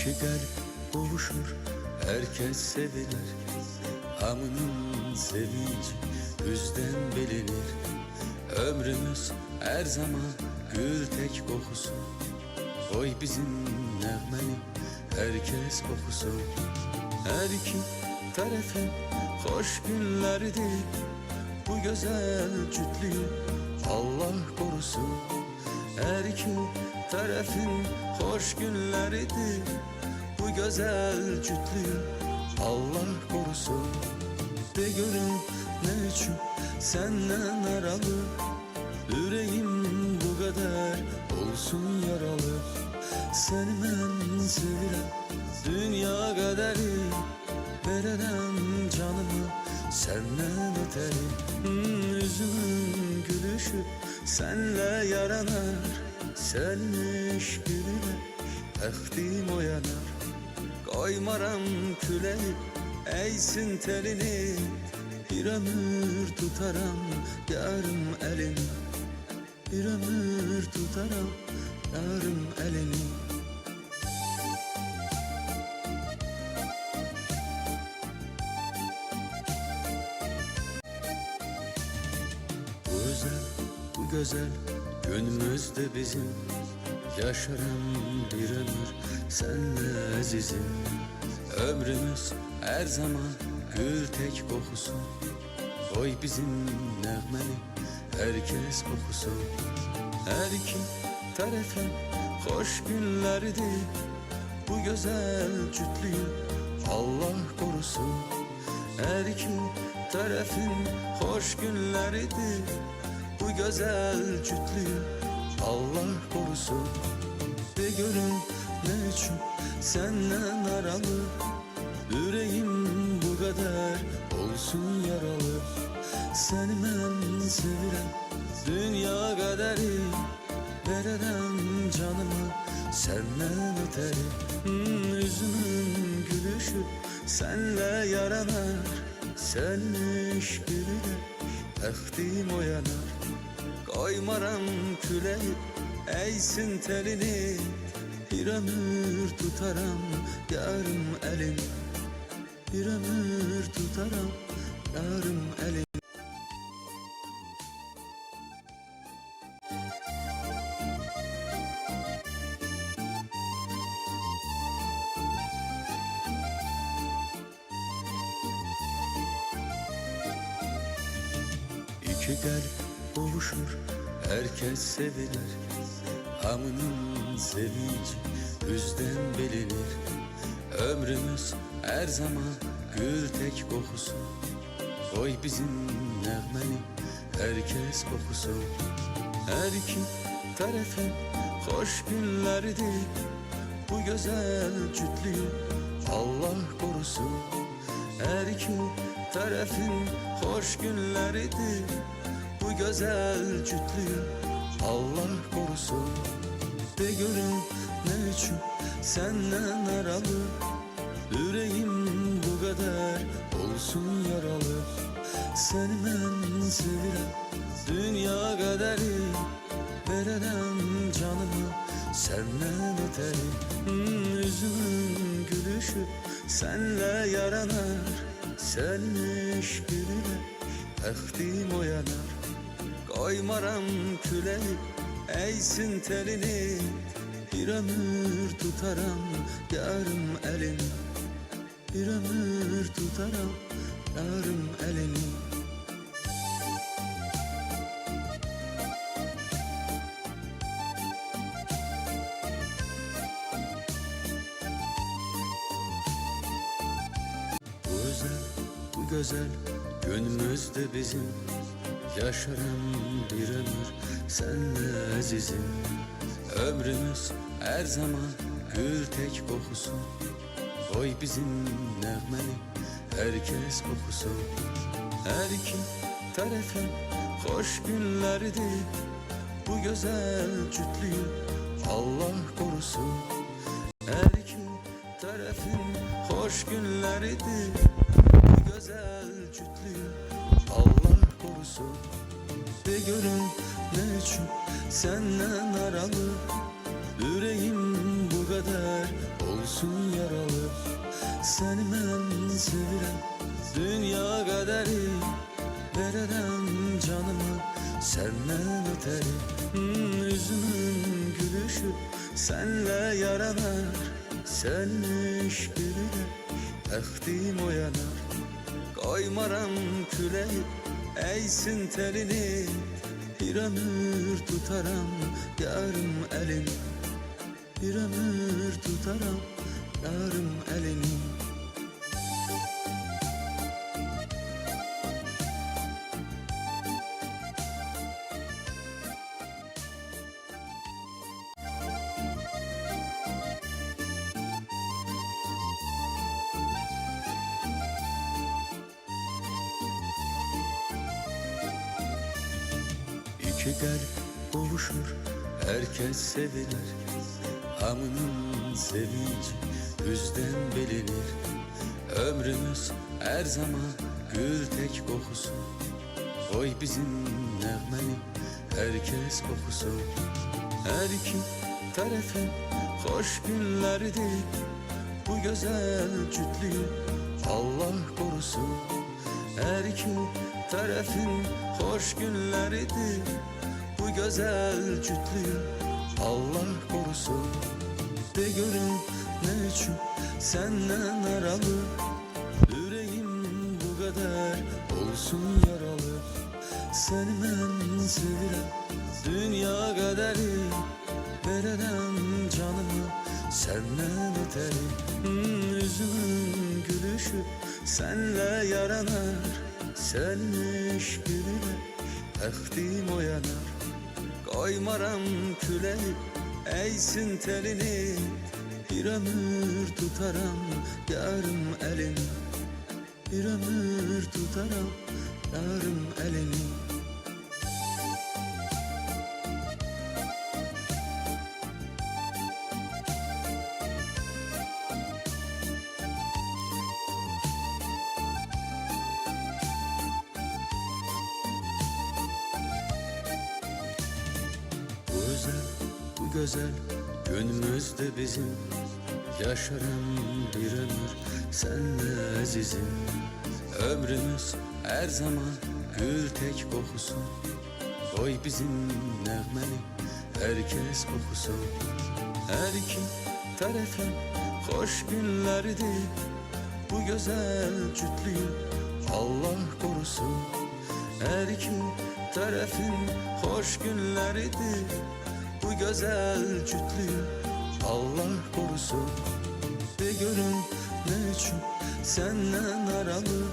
İki kalp buluşur herkes sevilir Hamının sevinci yüzden bilinir. Ömrümüz her zaman gül tek kokusu. Oy bizim nəğməni herkes okusun Her iki tarafın hoş günleridir Bu güzel cütlüğü Allah korusun. Her iki tarafın hoş günleridir. Bu güzel cütlüğü Allah korusun. De görün ne için senden aralı Yüreğim bu kadar olsun yaralı. Seni ben sevirem dünya kaderi Veremem canımı. Senden öteri. Hmm, Yüzümün gülüşü senle yaranar Senmiş gülüne Bəxtim oyanar Koymaram küleyi Eysin telini. Bir ömür tutaram yarım elini. Bir ömür tutaram yarım elini. Bu özel, bu güzel günümüzde bizim Yaşaran bir ömür. Senle azizim Ömrümüz her zaman gül tek kokusu. Oy bizim nəğməni herkes okusun. Her iki tarafın hoş günleridir Bu güzel cütlüğü Allah korusun. Her iki tarafın hoş günleridir Bu güzel cütlüğü Allah korusun. De görün ne için senden aralı? Yüreğim bu kadar olsun yaralı. Seni ben sevirem dünya kaderi. Veremem canımı senden öteri? Hmm, Yüzümün gülüşü senle yaranar. Senmiş gülüne bəxtim oyanar Koymaram küleyi eysin telini. Bir ömür tutaram yarım elini Bir ömür tutaram yarım elini İki kalp buluşur herkes sevilir Hamının sevinci yüzden bilinir. Ömrümüz her zaman gül tek kokusu. Oy bizim nəğməni herkes okusun Her iki tarafın hoş günleridir Bu güzel cütlüğü Allah korusun. Her iki tarafın hoş günleridir Bu güzel cütlüğü Allah korusun. De görün ne için senden aralı. Yüreğim bu kadar olsun yaralı. Seni ben sevirem dünya kaderi. Veremem canımı senden öteri. Hmm, Yüzümün gülüşü senle yaranar. Senmiş gülüne bəxtim oyanar Koymaram küleyi eysin telini Bir ömür tutaram yarım elini Bir ömür tutaram yarım elini Bu özel, bu güzel günümüzde bizim Yaşaran bir ömür senle azizim. Ömrümüz her zaman gül tek kokusu. Oy bizim nəğməni herkes okusun. Her iki tarafın hoş günleridir Bu güzel cütlüğü Allah korusun. Her iki tarafın hoş günleridir. Bu güzel cütlüğü Allah korusun De görün ne için senden aralı? Yüreğim bu kadar olsun yaralı. Seni ben sevirem Dünya kaderi. Vererem canımı Senden öteri? Hmm, Yüzümün gülüşü Senle yaranar. Senin işbirine Tehdim o yanar. Koymaram Eğsin telini Bir ömür tutaram Yarım elini Bir ömür tutaram Yarım Kalp buluşur, herkes sevilir Hamının sevinci yüzden bilinir Ömrümüz her zaman gül tek kokusu. Oy bizim nəğməni herkes okusun Her iki tarafın hoş günleridir Bu güzel cütlüğü Allah korusun. Her iki tarafın hoş günleridir. Bu güzel cütlüğü Allah korusun. De görün ne için senden aralı Yüreğim bu kadar olsun yaralı. Seni ben sevirem Dünya kaderi. Vererem canımı Senden öteri? Hmm, Yüzümün gülüşü Senle yaranar Senin işbirine Tehdim o yanar Koymaram küleyi Eğsin telini. Bir ömür tutaram Yarım elini. Bir ömür tutaram Yarım elini güzel. Günümüzde bizim Yaşarım bir ömür. Senle azizim. Ömrümüz her zaman Gül tek kokusu. Oy bizim nəğməni Herkes okusun Her iki tarafın Hoş günleridir. Bu güzel cütlüğü Allah korusun. Her iki tarafın hoş günleridir güzel cütlüğü Allah korusun. De görün ne için senden aralı